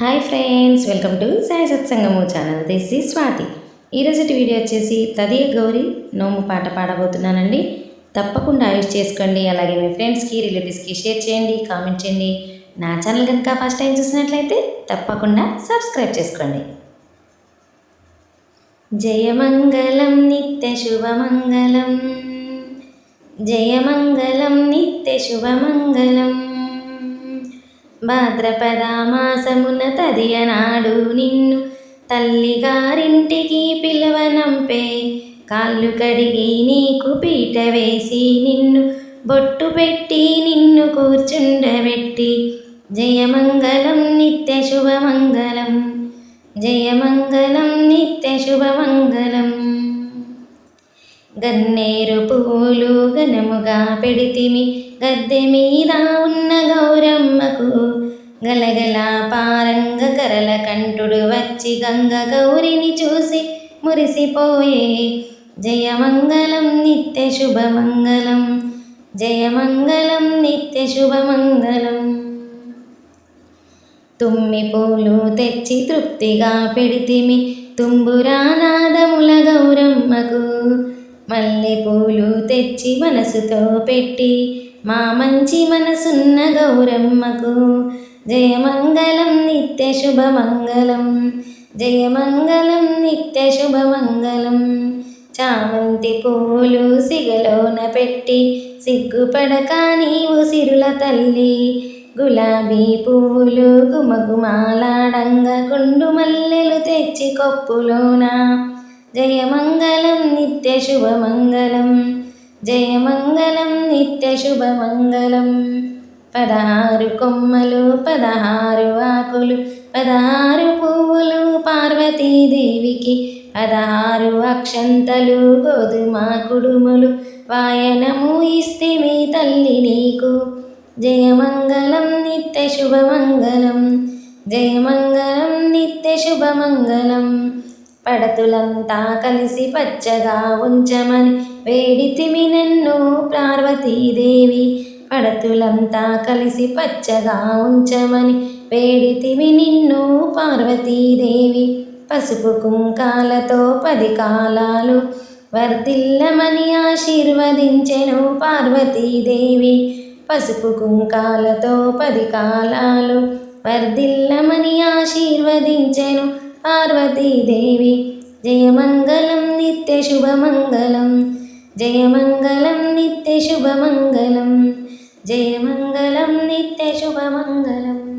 Hi friends welcome to Sai సత్సంగము channel this ఈ స్వాతి ఈరోజు video వచ్చేసి తదియ గౌరి నోము పాట పాడబోతున్నానండి. తప్పకుండా యూజ్ చేసుకోండి. అలాగే మీ ఫ్రెండ్స్కి రిలేటివ్స్కి షేర్ చేయండి కామెంట్ చేయండి. నా ఛానల్ కనుక ఫస్ట్ టైం చూసినట్లయితే తప్పకుండా సబ్స్క్రైబ్ చేసుకోండి. జయమంగళం నిత్య శుభమంగళం. జయమంగళం నిత్య శుభమంగళం. భాద్రపదామాసమున తదియనాడు నిన్ను. తల్లిగారింటికి పిలవనంపే కాళ్ళు కడిగి నీకు పీట వేసి నిన్ను బొట్టు పెట్టి నిన్ను కూర్చుండబెట్టి. జయమంగళం నిత్య శుభమంగళం జయమంగళం నిత్య శుభమంగళం. గన్నేరు పూలు ఘనముగా పెడితిమి గద్దె మీద ఉన్న గౌరమ్మకు సరళ కంఠుడు వచ్చి గంగ గౌరిని చూసి మురిసిపోయే. జయమంగళం నిత్య శుభమంగళం జయమంగళం నిత్య శుభమంగళం. తుమ్మి పూలు తెచ్చి తృప్తిగా పెడితిమి తుంబురానాదముల గౌరమ్మకు. మల్లె పూలు తెచ్చి మనసుతో పెట్టి మా మంచి మనసున్న గౌరమ్మకు. జయమంగళం నిత్య శుభమంగళం. జయమంగళం నిత్య శుభమంగళం. చామంతి పువ్వులు సిగలోన పెట్టి సిగ్గుపడక నీవు సిరుల తల్లి. గులాబీ పువ్వులు గుమగుమాలాడంగా కుండు మల్లెలు తెచ్చి కొప్పులోన. జయమంగళం నిత్య శుభమంగళం. జయమంగళం నిత్య శుభమంగళం. పదహారు కొమ్మలు పదహారు ఆకులు పదహారు పువ్వులు పార్వతీదేవికి పదహారు అక్షంతలు గోధుమ కుడుములు వాయనము ఇస్తివి తల్లి నీకు. జయమంగళం నిత్య శుభమంగళం జయమంగళం నిత్య శుభమంగళం. పడతులంతా కలిసి పచ్చగా ఉంచమని వేడితిమి నన్ను పార్వతీదేవి పడతులంతా కలిసి పచ్చగా ఉంచమని వేడితివి నిన్ను పార్వతీదేవి. పసుపు కుంకాలతో పది కాలాలు వర్తిల్లమని ఆశీర్వదించెను పార్వతీదేవి. పసుపు కుంకాలతో పది కాలాలు వర్ధిల్లమని ఆశీర్వదించెను పార్వతీదేవి. జయమంగళం నిత్య శుభమంగళం జయమంగళం నిత్య శుభమంగళం. जयमङ्गलं नित्यशुभमङ्गलम्